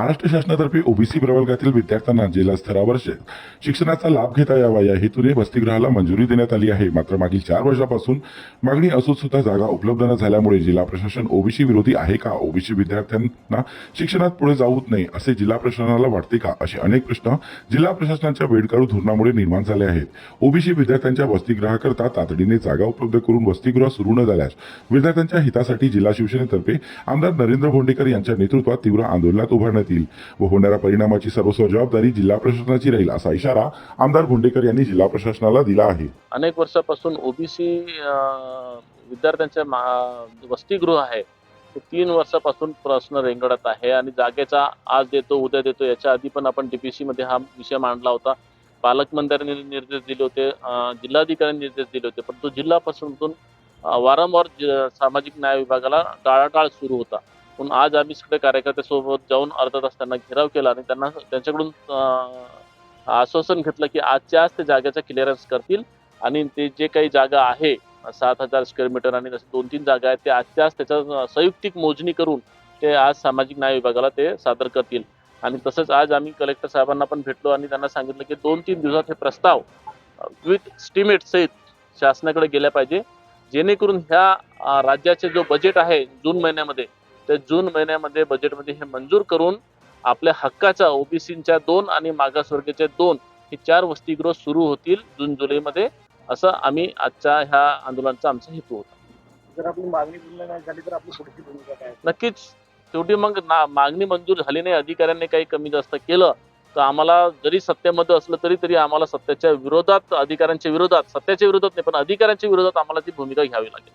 महाराष्ट्र शासनातर्फे ओबीसी प्रवर्गातील विद्यार्थ्यांना जिल्हा स्तरावर शिक्षणाचा लाभ घेता यावा या हेतूने वसतिगृहाला मंजुरी देण्यात आली आहे. मात्र मागील चार वर्षापासून मागणी असून सुद्धा जागा उपलब्ध न झाल्यामुळे जिल्हा प्रशासन ओबीसी विरोधी आहे का? ओबीसी विद्यार्थ्यांना शिक्षणात पुढे जाऊत नाही असे जिल्हा प्रशासनाला वाटते का? असे अनेक प्रश्न जिल्हा प्रशासनाच्या वेळकाळू धोरणामुळे निर्माण झाले आहेत. ओबीसी विद्यार्थ्यांच्या वसतिगृहाकरता तातडीने जागा उपलब्ध करून वसतिगृह सुरू न झाल्यास विद्यार्थ्यांच्या हितासाठी जिल्हा शिवसेनेतर्फे आमदार नरेंद्र भोंडेकर यांच्या नेतृत्वात तीव्र आंदोलनात उभारण्यात जातील व होणाऱ्या परिणामाची सर्वस्व जबाबदारी जिल्हा प्रशासनाची राहील असा इशारा आमदार भोंडेकर यांनी जिल्हा प्रशासनाला दिला आहे. अनेक वर्षापासून ओबीसी विद्यार्थ्यांचे मा- वसतिगृह आहे. ते तीन वर्षापासून प्रश्न रेंगडत आहे आणि जागेचा आज देतो उद्या देतो याच्या आधी पण आपण डीपीसी मध्ये हा विषय मांडला होता. पालकमंत्र्यांनी निर्देश दिले होते जिल्हाधिकाऱ्यांनी निर्देश दिले होते परंतु जिल्हा अं, वारंवार सामाजिक न्याय विभागाला टाळाटाळ सुरू होता. म्हणून आज आम्ही सगळे कार्यकर्त्यासोबत जाऊन अर्धा तास त्यांना घेराव केला आणि त्यांना त्यांच्याकडून आश्वासन घेतलं की आजच्या आज ते जागेचा क्लिअरन्स करतील आणि ते जे काही जागा आहे सात हजार स्क्वेअर मीटर आणि जसे दोन तीन जागा आहेत ते आजच्या आज त्याच्या संयुक्तिक मोजणी करून ते आज सामाजिक न्याय विभागाला ते सादर करतील. आणि तसंच आज आम्ही कलेक्टर साहेबांना पण भेटलो आणि त्यांना सांगितलं की दोन तीन दिवसात हे प्रस्ताव विथ स्टिमेट सहित शासनाकडे गेल्या पाहिजे. जेणेकरून ह्या राज्याचे जो बजेट आहे जून महिन्यामध्ये ते जून महिन्यामध्ये बजेटमध्ये हे मंजूर करून आपल्या हक्काच्या ओबीसीच्या दोन आणि मागासवर्गीयचे दोन हे चार वसतिगृह सुरू होतील जून जुलैमध्ये असं आम्ही आजच्या ह्या आंदोलनाचा आमचा हेतू होता. जर आपली मागणी पूर्ण नाही झाली तर आपली पुढची भूमिका काय नक्कीच. शेवटी मग ना मागणी मंजूर झाली नाही अधिकाऱ्यांनी काही कमी जास्त केलं तर आम्हाला जरी सत्तेमध्ये असलं तरी तरी आम्हाला सत्याच्या विरोधात अधिकाऱ्यांच्या विरोधात सत्याच्या विरोधात नाही पण अधिकाऱ्यांच्या विरोधात आम्हाला ती भूमिका घ्यावी लागेल.